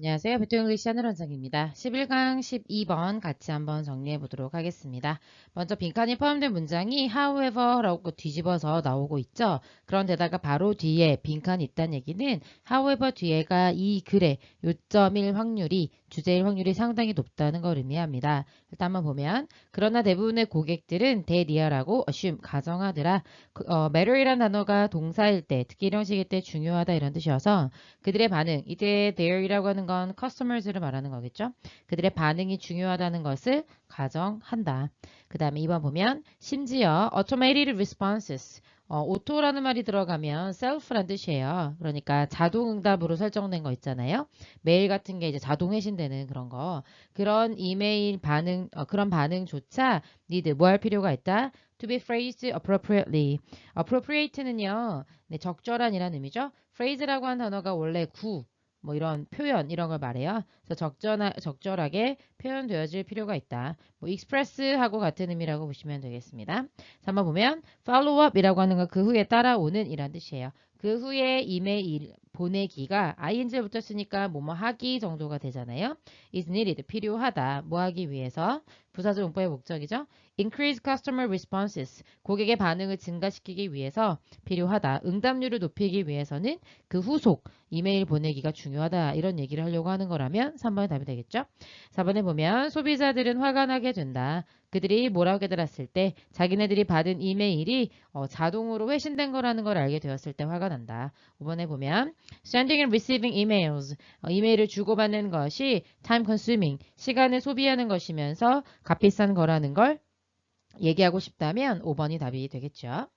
안녕하세요. 배토잉글리시 하늘 원장입니다. 11강 12번 같이 한번 정리해 보도록 하겠습니다. 먼저 빈칸이 포함된 문장이 however라고 뒤집어서 나오고 있죠. 그런데다가 바로 뒤에 빈칸이 있다는 얘기는 however 뒤에가 이 글의 요점일 확률이 주제일 확률이 상당히 높다는 걸 의미합니다. 일단 한번 보면 그러나 대부분의 고객들은 대리아라고 assume 가정하더라. 그, 어, matter이라는 단어가 동사일 때 특히 일형식일 때 중요하다 이런 뜻이어서 그들의 반응 이때 their이라고 하는 건 customers를 말하는 거겠죠. 그들의 반응이 중요하다는 것을 가정한다. 그 다음에 2번 보면 심지어 automated responses 어, 오토라는 말이 들어가면 self란 뜻이에요. 그러니까 자동 응답으로 설정된 거 있잖아요. 메일 같은 게 이제 자동 회신되는 그런 거. 그런 이메일 반응, 어, 그런 반응조차 need 뭐 할 필요가 있다? to be phrased appropriately. appropriate는요, 네, 적절한이라는 의미죠. phrase라고 하는 단어가 원래 구, 뭐 이런 표현 이런 걸 말해요. 그래서 적절하, 적절하게 표현되어질 필요가 있다. 뭐 express하고 같은 의미라고 보시면 되겠습니다. 자, 한번 보면 follow up이라고 하는 건 그 후에 따라오는 이란 뜻이에요. 그 후에 이메일 보내기가 ing를 붙였으니까 뭐뭐 하기 정도가 되잖아요. is needed 필요하다. 뭐 하기 위해서 부사절 문법의 목적이죠. Increase customer responses 고객의 반응을 증가시키기 위해서 필요하다. 응답률을 높이기 위해서는 그 후속 이메일 보내기가 중요하다. 이런 얘기를 하려고 하는 거라면 3번에 답이 되겠죠. 4번에 보면 소비자들은 화가 나게 된다. 그들이 뭐라고 깨달았을 때 자기네들이 받은 이메일이 어, 자동으로 회신된 거라는 걸 알게 되었을 때 화가 난다. 5번에 보면 sending and receiving emails 어, 이메일을 주고받는 것이 time consuming 시간을 소비하는 것이면서 값비싼 거라는 걸 얘기하고 싶다면 5번이 답이 되겠죠.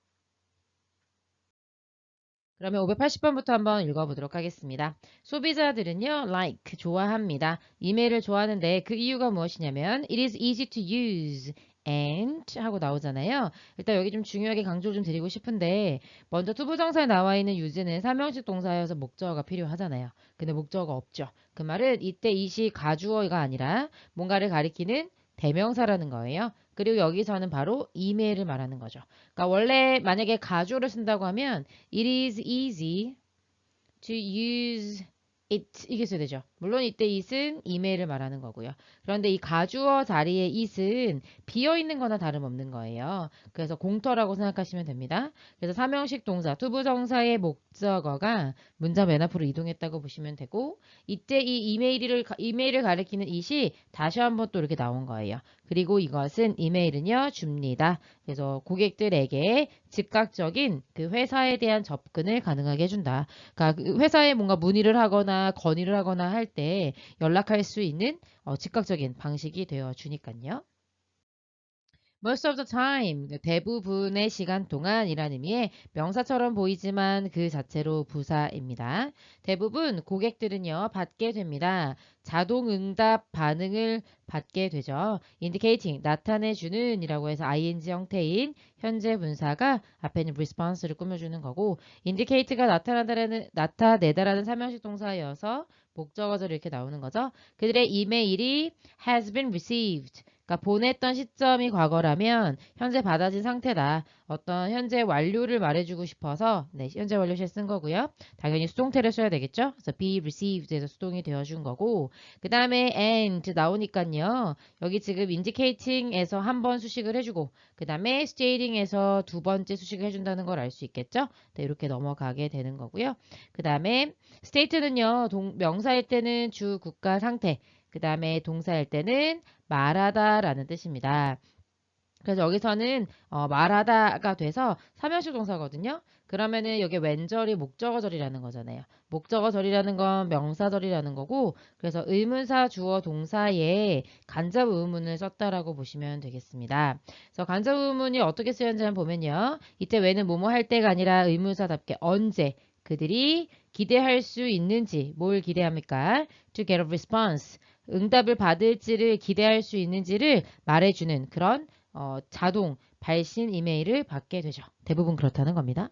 그러면 580번부터 한번 읽어보도록 하겠습니다. 소비자들은요, like, 좋아합니다. 이메일을 좋아하는데 그 이유가 무엇이냐면 it is easy to use and 하고 나오잖아요. 일단 여기 좀 중요하게 강조를 좀 드리고 싶은데 먼저 투부정사에 나와 있는 유즈는 삼형식 동사여서 목적어가 필요하잖아요. 근데 목적어가 없죠. 그 말은 이때 이 시 가주어가 아니라 뭔가를 가리키는 대명사라는 거예요. 그리고 여기서는 바로 이메일을 말하는 거죠. 그러니까 원래 만약에 가주어를 쓴다고 하면 it is easy to use it 이게 써야 되죠. 물론 이때 it은 이메일을 말하는 거고요. 그런데 이 가주어 자리에 it은 비어 있는 거나 다름없는 거예요. 그래서 공터라고 생각하시면 됩니다. 그래서 삼형식 동사, 투부정사의 목적어가 문장 맨 앞으로 이동했다고 보시면 되고 이때 이 이메일을, 이메일을 가리키는 it이 다시 한번 또 이렇게 나온 거예요. 그리고 이것은 이메일은요 줍니다. 그래서 고객들에게 즉각적인 그 회사에 대한 접근을 가능하게 해준다. 그러니까 그 회사에 뭔가 문의를 하거나 건의를 하거나 할 때 연락할 수 있는 어, 즉각적인 방식이 되어 주니까요. Most of the time 대부분의 시간 동안이라는 의미의 명사처럼 보이지만 그 자체로 부사입니다. 대부분 고객들은요 받게 됩니다. 자동 응답 반응을 받게 되죠. indicating 나타내주는 이라고 해서 ing 형태인 현재 분사가 앞에 는 response를 꾸며주는 거고 indicate가 나타나다라는 나타내다라는 삼형식 동사여서 목적어절 이렇게 나오는 거죠. 그들의 이메일이 has been received 그러니까 보냈던 시점이 과거라면 현재 받아진 상태다. 어떤 현재 완료를 말해주고 싶어서 네, 현재 완료시에 쓴 거고요. 당연히 수동태를 써야 되겠죠. 그래서 be received에서 수동이 되어준 거고 그 다음에 and 나오니까요. 여기 지금 indicating에서 한 번 수식을 해주고 그 다음에 stating에서 두 번째 수식을 해준다는 걸 알 수 있겠죠. 네, 이렇게 넘어가게 되는 거고요. 그 다음에 state는요. 동, 명사일 때는 주 국가 상태 그 다음에 동사일 때는 말하다라는 뜻입니다. 그래서 여기서는 어, 말하다가 돼서 삼형식 동사거든요. 그러면은 여기 왼절이 목적어절이라는 거잖아요. 목적어절이라는 건 명사절이라는 거고 그래서 의문사 주어 동사에 간접 의문을 썼다라고 보시면 되겠습니다. 그래서 간접 의문이 어떻게 쓰였는지 보면요. 이때 왜는 뭐뭐 할 때가 아니라 의문사답게 언제 그들이 기대할 수 있는지 뭘 기대합니까? To get a response. 응답을 받을지를 기대할 수 있는지를 말해주는 그런 어, 자동 발신 이메일을 받게 되죠. 대부분 그렇다는 겁니다.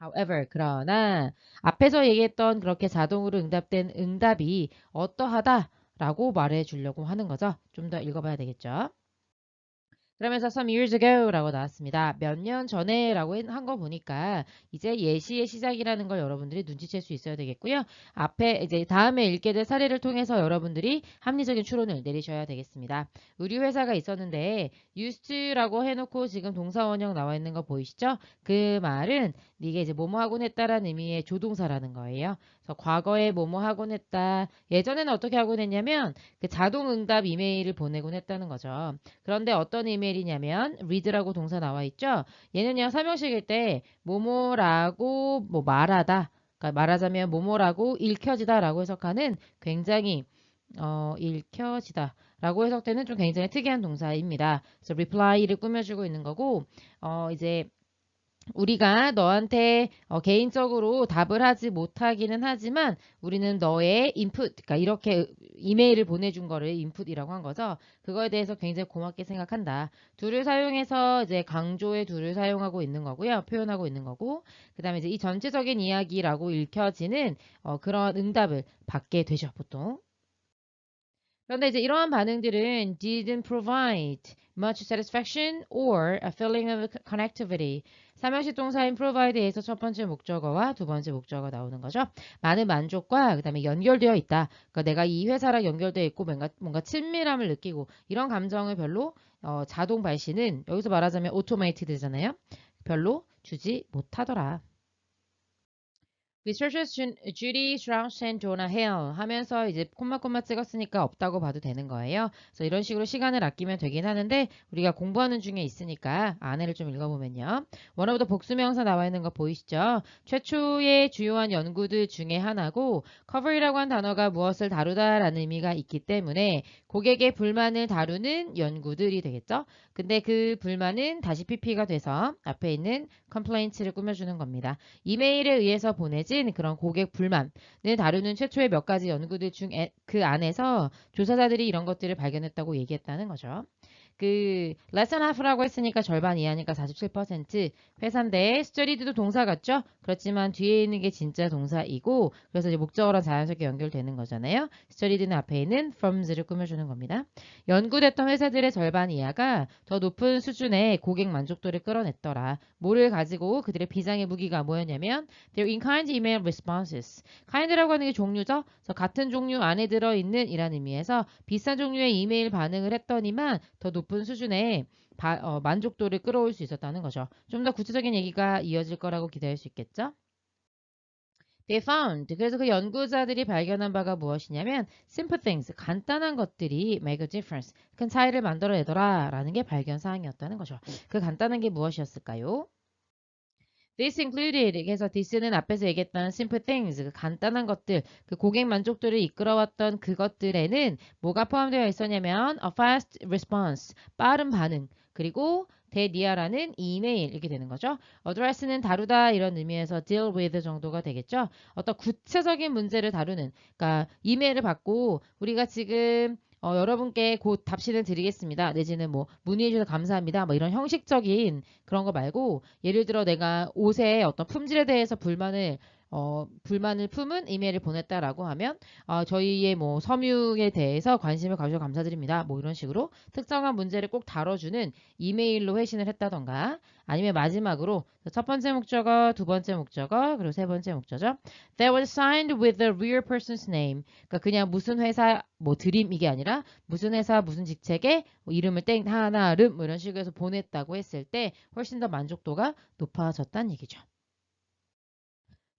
However, 그러나 앞에서 얘기했던 그렇게 자동으로 응답된 응답이 어떠하다라고 말해 주려고 하는 거죠. 좀 더 읽어봐야 되겠죠. 그러면서 some years ago라고 나왔습니다. 몇 년 전에라고 한 거 보니까 이제 예시의 시작이라는 걸 여러분들이 눈치챌 수 있어야 되겠고요. 앞에 이제 다음에 읽게 될 사례를 통해서 여러분들이 합리적인 추론을 내리셔야 되겠습니다. 의류 회사가 있었는데 used라고 해놓고 지금 동사 원형 나와 있는 거 보이시죠? 그 말은 이게 이제 뭐뭐 하곤 했다라는 의미의 조동사라는 거예요. 그래서 과거에 뭐뭐 하곤 했다. 예전에는 어떻게 하곤 했냐면 그 자동 응답 이메일을 보내곤 했다는 거죠. 그런데 어떤 이메일이냐면 read라고 동사 나와 있죠. 얘는요 삼형식일 때 뭐뭐라고 뭐 말하다. 그러니까 말하자면 뭐뭐라고 읽혀지다라고 해석하는 굉장히 어, 읽혀지다. 라고 해석되는 좀 굉장히 특이한 동사입니다. 그래서 reply를 꾸며주고 있는 거고, 어, 이제 우리가 너한테 어, 개인적으로 답을 하지 못하기는 하지만 우리는 너의 인풋, 그러니까 이렇게 이메일을 보내준 거를 인풋이라고 한 거죠. 그거에 대해서 굉장히 고맙게 생각한다. 둘을 사용해서 이제 강조의 둘을 사용하고 있는 거고요. 표현하고 있는 거고. 그 다음에 이제 이 전체적인 이야기라고 읽혀지는 어, 그런 응답을 받게 되죠, 보통. 그런데 이제 이러한 반응들은 didn't provide much satisfaction or a feeling of connectivity. 삼형식 동사인 provide에서 첫 번째 목적어와 두 번째 목적어가 나오는 거죠. 많은 만족과 그다음에 연결되어 있다. 그러니까 내가 이 회사랑 연결되어 있고 뭔가 뭔가 친밀함을 느끼고 이런 감정을 별로 어, 자동 발신은 여기서 말하자면 오토메이티드잖아요. 별로 주지 못하더라. Researchers Judy Strauss and Jonah Hill 하면서 이제 콤마콤마 찍었으니까 없다고 봐도 되는 거예요. 그래서 이런 식으로 시간을 아끼면 되긴 하는데 우리가 공부하는 중에 있으니까 안에를 좀 읽어보면요. 원어부터 복수명사 나와 있는 거 보이시죠? 최초의 주요한 연구들 중에 하나고 cover이라고 한 단어가 무엇을 다루다라는 의미가 있기 때문에 고객의 불만을 다루는 연구들이 되겠죠? 근데 그 불만은 다시 PP가 돼서 앞에 있는 complaints를 꾸며주는 겁니다. 이메일에 의해서 보내 진 그런 고객 불만을 다루는 최초의 몇 가지 연구들 중 그 안에서 조사자들이 이런 것들을 발견했다고 얘기했다는 거죠. 그 레슨 하프라고 했으니까 절반 이하니까 47% 회사인데 스터디드도 동사 같죠? 그렇지만 뒤에 있는 게 진짜 동사이고 그래서 이제 목적어랑 자연스럽게 연결되는 거잖아요. 스터디드는 앞에 있는 firms를 꾸며주는 겁니다. 연구됐던 회사들의 절반 이하가 더 높은 수준의 고객 만족도를 끌어냈더라. 뭐를 가지고 그들의 비장의 무기가 뭐였냐면 their in-kind email responses. kind라고 하는 게 종류죠. 같은 종류 안에 들어있는 이란 의미에서 비슷한 종류의 이메일 반응을 했더니만 더 높은 높은 수준의 바, 어, 만족도를 끌어올 수 있었다는 거죠. 좀 더 구체적인 얘기가 이어질 거라고 기대할 수 있겠죠. They found. 그래서 그 연구자들이 발견한 바가 무엇이냐면 simple things, 간단한 것들이 make a difference, 큰 차이를 만들어내더라 라는 게 발견 사항이었다는 거죠. 그 간단한 게 무엇이었을까요? This included 그래서 this는 앞에서 얘기했던 simple things 그 간단한 것들 그 고객 만족도를 이끌어왔던 그것들에는 뭐가 포함되어 있었냐면 a fast response 빠른 반응 그리고 대니아라는 이메일 이렇게 되는 거죠. address는 다루다 이런 의미에서 deal with 정도가 되겠죠. 어떤 구체적인 문제를 다루는 그러니까 이메일을 받고 우리가 지금 어, 여러분께 곧 답신을 드리겠습니다. 내지는 뭐 문의해 주셔서 감사합니다. 뭐 이런 형식적인 그런 거 말고 예를 들어 내가 옷의 어떤 품질에 대해서 불만을 어, 불만을 품은 이메일을 보냈다라고 하면 어, 저희의 뭐 섬유에 대해서 관심을 가주셔서 감사드립니다. 뭐 이런 식으로 특정한 문제를 꼭 다뤄주는 이메일로 회신을 했다던가 아니면 마지막으로 첫 번째 목적어, 두 번째 목적어, 그리고 세 번째 목적어 That was signed with the real person's name. 그러니까 그냥 무슨 회사 뭐 드림 이게 아니라 무슨 회사 무슨 직책에 뭐 이름을 땡 하나 름 뭐 이런 식으로 해서 보냈다고 했을 때 훨씬 더 만족도가 높아졌다는 얘기죠.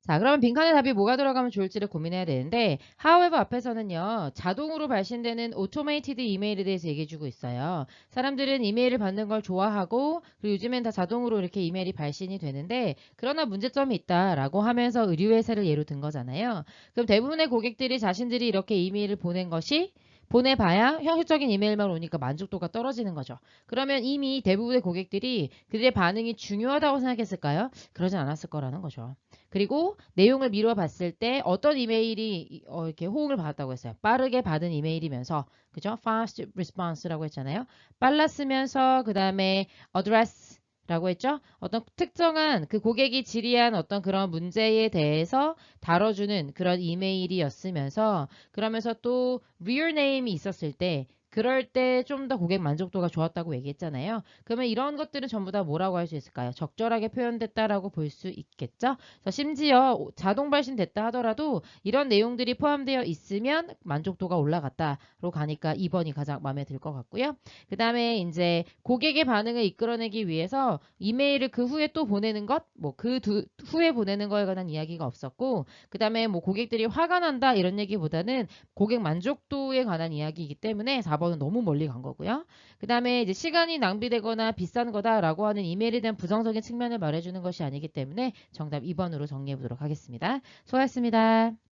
자, 그러면 빈칸에 답이 뭐가 들어가면 좋을지를 고민해야 되는데 however 앞에서는요. 자동으로 발신되는 automated 이메일에 대해서 얘기해 주고 있어요. 사람들은 이메일을 받는 걸 좋아하고 그리고 요즘엔 다 자동으로 이렇게 이메일이 발신이 되는데 그러나 문제점이 있다라고 하면서 의류회사를 예로 든 거잖아요. 그럼 대부분의 고객들이 자신들이 이렇게 이메일을 보낸 것이 보내봐야 형식적인 이메일만 오니까 만족도가 떨어지는 거죠. 그러면 이미 대부분의 고객들이 그들의 반응이 중요하다고 생각했을까요? 그러진 않았을 거라는 거죠. 그리고 내용을 미루어 봤을 때 어떤 이메일이 어, 이렇게 호응을 받았다고 했어요. 빠르게 받은 이메일이면서 그죠? fast response라고 했잖아요. 빨랐으면서 그 다음에 address 라고 했죠. 어떤 특정한 그 고객이 질의한 어떤 그런 문제에 대해서 다뤄주는 그런 이메일이었으면서 그러면서 또 real name이 있었을 때 그럴 때 좀 더 고객 만족도가 좋았다고 얘기했잖아요. 그러면 이런 것들은 전부 다 뭐라고 할 수 있을까요? 적절하게 표현됐다라고 볼 수 있겠죠. 심지어 자동 발신됐다 하더라도 이런 내용들이 포함되어 있으면 만족도가 올라갔다로 가니까 2번이 가장 마음에 들 것 같고요. 그 다음에 이제 고객의 반응을 이끌어내기 위해서 이메일을 그 후에 또 보내는 것, 뭐 그 후에 보내는 거에 관한 이야기가 없었고, 그 다음에 뭐 고객들이 화가 난다 이런 얘기보다는 고객 만족도에 관한 이야기이기 때문에 4번 은 너무 멀리 간 거고요. 그 다음에 이제 시간이 낭비되거나 비싼 거다라고 하는 이메일에 대한 부정적인 측면을 말해주는 것이 아니기 때문에 정답 2번으로 정리해 보도록 하겠습니다. 수고하셨습니다.